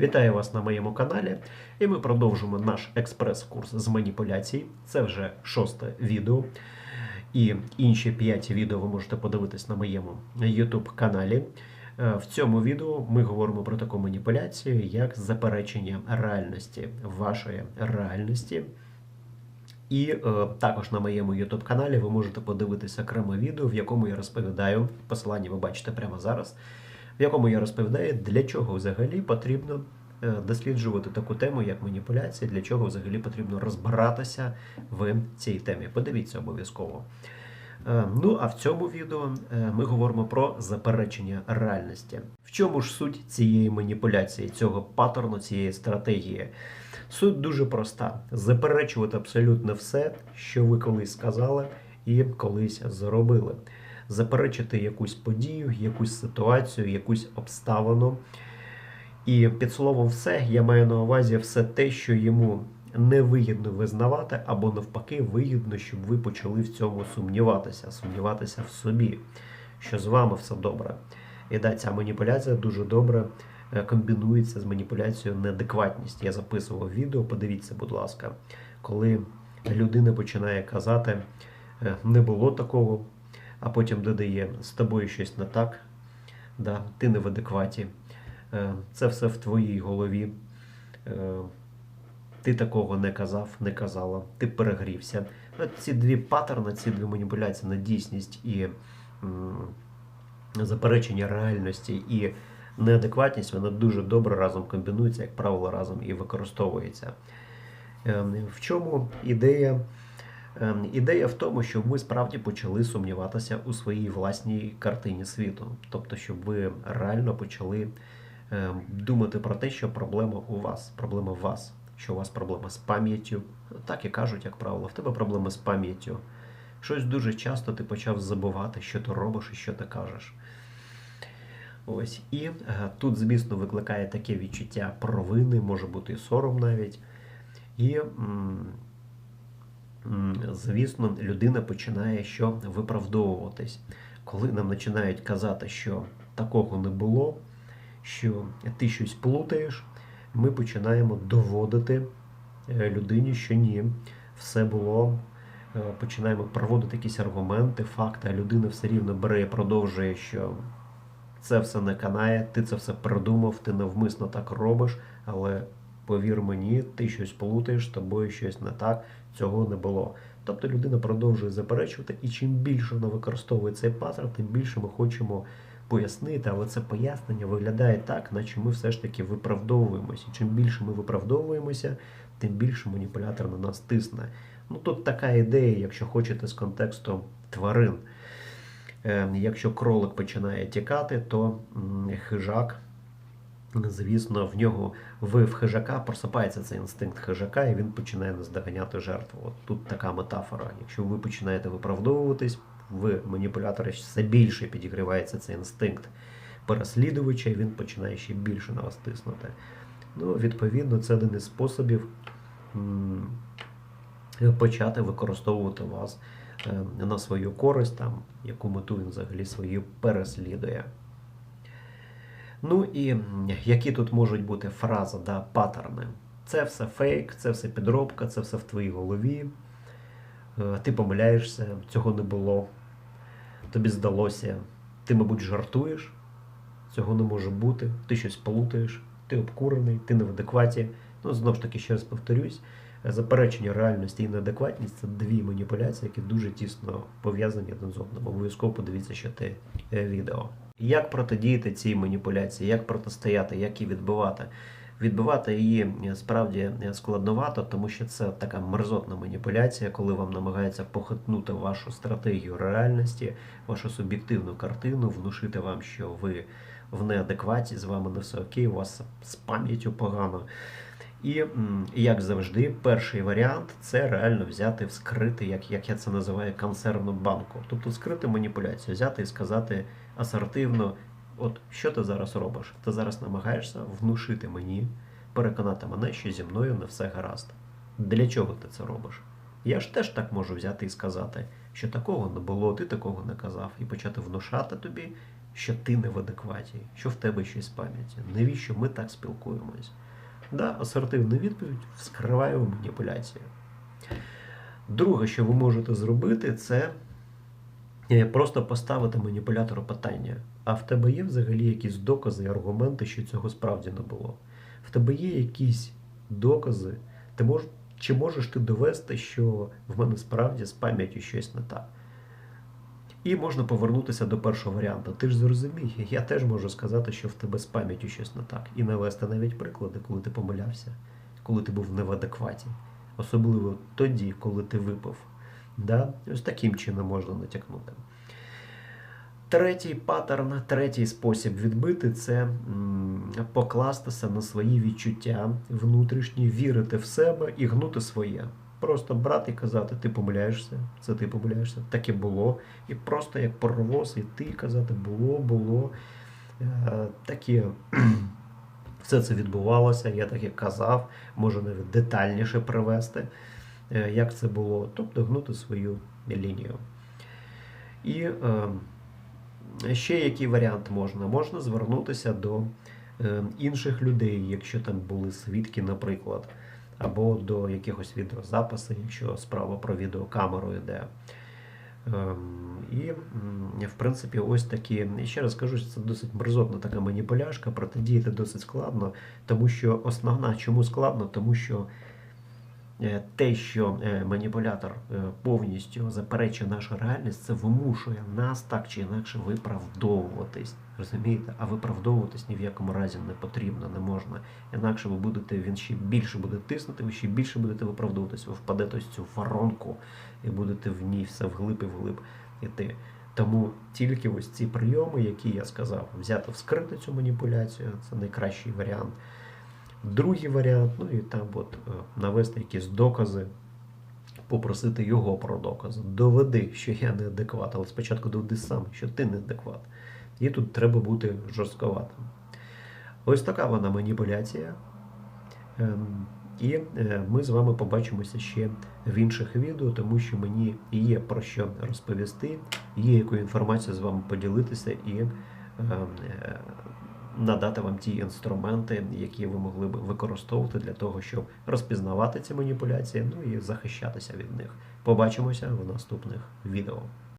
Вітаю вас на моєму каналі, і ми продовжимо наш експрес-курс з маніпуляцій. Це вже шосте відео. І інші п'ять відео ви можете подивитись на моєму YouTube каналі. Е, В цьому відео ми говоримо про таку маніпуляцію, як заперечення реальності, вашої реальності. І е, також на моєму YouTube каналі ви можете подивитися окреме відео, в якому я розповідаю, посилання ви бачите прямо зараз, в якому я розповідаю, для чого взагалі потрібно е, досліджувати таку тему, як маніпуляція, для чого взагалі потрібно розбиратися в цій темі. Подивіться обов'язково. Е, Ну, а в цьому відео е, ми говоримо про заперечення реальності. В чому ж суть цієї маніпуляції, цього паттерну, цієї стратегії? Суть дуже проста: заперечувати абсолютно все, що ви колись сказали і колись зробили. Заперечити якусь подію, якусь ситуацію, якусь обставину. І під словом все я маю на увазі все те, що йому невигідно визнавати, або навпаки, вигідно, щоб ви почали в цьому сумніватися, сумніватися в собі, що з вами все добре. І да, ця маніпуляція дуже добре е, комбінується з маніпуляцією неадекватність. Я записував відео, подивіться, будь ласка, коли людина починає казати, е, не було такого, а потім додає з тобою щось не так, да, ти не в адекваті. Е, Це все в твоїй голові. Е, Ти такого не казав, не казала, ти перегрівся. Ці дві паттерни, ці дві маніпуляції на дійсність і заперечення реальності і неадекватність, вона дуже добре разом комбінується, як правило, разом і використовується. Ем, В чому ідея? Ем, Ідея в тому, щоб ви справді почали сумніватися у своїй власній картині світу. Тобто, щоб ви реально почали ем, думати про те, що проблема у вас, проблема в вас, що у вас проблема з пам'яттю. Так і кажуть, як правило, в тебе проблема з пам'яттю. Щось дуже часто ти почав забувати, що ти робиш і що ти кажеш. Ось. І е, тут, звісно, викликає таке відчуття провини, може бути і сором навіть. І, звісно, людина починає що виправдовуватись. Коли нам починають казати, що такого не було, що ти щось плутаєш, ми починаємо доводити е, людині, що ні, все було. Е, Починаємо проводити якісь аргументи, факти, а людина все рівно бере і продовжує, що це все не канає, ти це все придумав, ти навмисно так робиш, але повір мені, ти щось плутаєш, тобою щось не так, цього не було. Тобто людина продовжує заперечувати, і чим більше вона використовує цей паттерн, тим більше ми хочемо пояснити, але це пояснення виглядає так, наче ми все ж таки виправдовуємося. Чим більше ми виправдовуємося, тим більше маніпулятор на нас тисне. Ну тут така ідея, якщо хочете, з контексту тварин. Е, Якщо кролик починає тікати, то хижак, звісно, в нього в в хижака просипається цей інстинкт хижака, і він починає наздоганяти жертву. От тут така метафора. Якщо ви починаєте виправдовуватись, в маніпулятора все більше підігрівається цей інстинкт переслідувача, і він починає ще більше на вас тиснути. Ну, відповідно, це один із способів почати використовувати вас е, на свою користь, там, яку мету він взагалі свою переслідує. Ну і які тут можуть бути фрази, да, паттерни. Це все фейк, це все підробка, це все в твоїй голові. Е, Ти помиляєшся, цього не було. Тобі здалося, ти, мабуть, жартуєш, цього не може бути, ти щось плутаєш, ти обкурений, ти не в адекваті. Ну, знову ж таки, ще раз повторюсь, заперечення реальності і неадекватність це дві маніпуляції, які дуже тісно пов'язані один з одним. Обов'язково подивіться ще те е, відео. Як протидіяти цій маніпуляції, як протистояти, як її відбивати? Відбивати її е, справді е, складновато, тому що це така мерзотна маніпуляція, коли вам намагаються похитнути вашу стратегію реальності, вашу суб'єктивну картину, внушити вам, що ви в неадекваті, з вами не все окей, у вас з пам'яттю погано. І як завжди, перший варіант це реально взяти, вскрити, як, як я це називаю, консервну банку. Тобто вскрити маніпуляцію, взяти і сказати асертивно, от що ти зараз робиш? Ти зараз намагаєшся внушити мені, переконати мене, що зі мною не все гаразд. Для чого ти це робиш? Я ж теж так можу взяти і сказати, що такого не було, ти такого не казав, і почати внушати тобі, що ти не в адекваті, що в тебе щось в пам'яті. Навіщо ми так спілкуємось? Да, асертивна відповідь вскриває маніпуляцію. Друге, що ви можете зробити, це просто поставити маніпулятору питання. А в тебе є взагалі якісь докази і аргументи, що цього справді не було? В тебе є якісь докази? Ти мож, чи можеш ти довести, що в мене справді з пам'яттю щось не так? І можна повернутися до першого варіанту. Ти ж зрозумій, я теж можу сказати, що в тебе з пам'яттю щось не так. І навести навіть приклади, коли ти помилявся, коли ти був не в адекваті. Особливо тоді, коли ти випив. Да? Ось таким чином можна натякнути. Третій паттерн, третій спосіб відбити це покластися на свої відчуття внутрішні, вірити в себе і гнути своє. Просто брати і казати, ти помиляєшся, це ти помиляєшся, так і було. І просто як паровоз, і ти казати, було, було. Е, такі, все це відбувалося, я так і казав, можу навіть детальніше привести, як це було, тобто гнути свою лінію. І е, ще який варіант можна? Можна звернутися до е, інших людей, якщо там були свідки, наприклад, або до якихось відеозаписів, якщо справа про відеокамеру йде. Ем, І, в принципі, ось такі, і ще раз кажу, що це досить мерзотна така маніпуляшка, протидіяти досить складно, тому що основна, чому складно, тому що е, те, що е, маніпулятор е, повністю заперечує нашу реальність, це вимушує нас так чи інакше виправдовуватись. Розумієте? А виправдовуватись ні в якому разі не потрібно, не можна. Інакше ви будете, він ще більше буде тиснути, ви ще більше будете виправдовуватись, ви впадете ось цю воронку і будете в ній все вглиб і вглиб іти. Тому тільки ось ці прийоми, які я сказав, взяти вскрити цю маніпуляцію, це найкращий варіант. Другий варіант, ну і там от е, навести якісь докази, попросити його про докази. Доведи, що я неадекват, але спочатку доведи сам, що ти неадекват. І тут треба бути жорстковатим. Ось така вона маніпуляція. Ем, І е, ми з вами побачимося ще в інших відео, тому що мені є про що розповісти, є яку інформацію з вами поділитися і ем, е, надати вам ті інструменти, які ви могли б використовувати для того, щоб розпізнавати ці маніпуляції, ну і захищатися від них. Побачимося в наступних відео.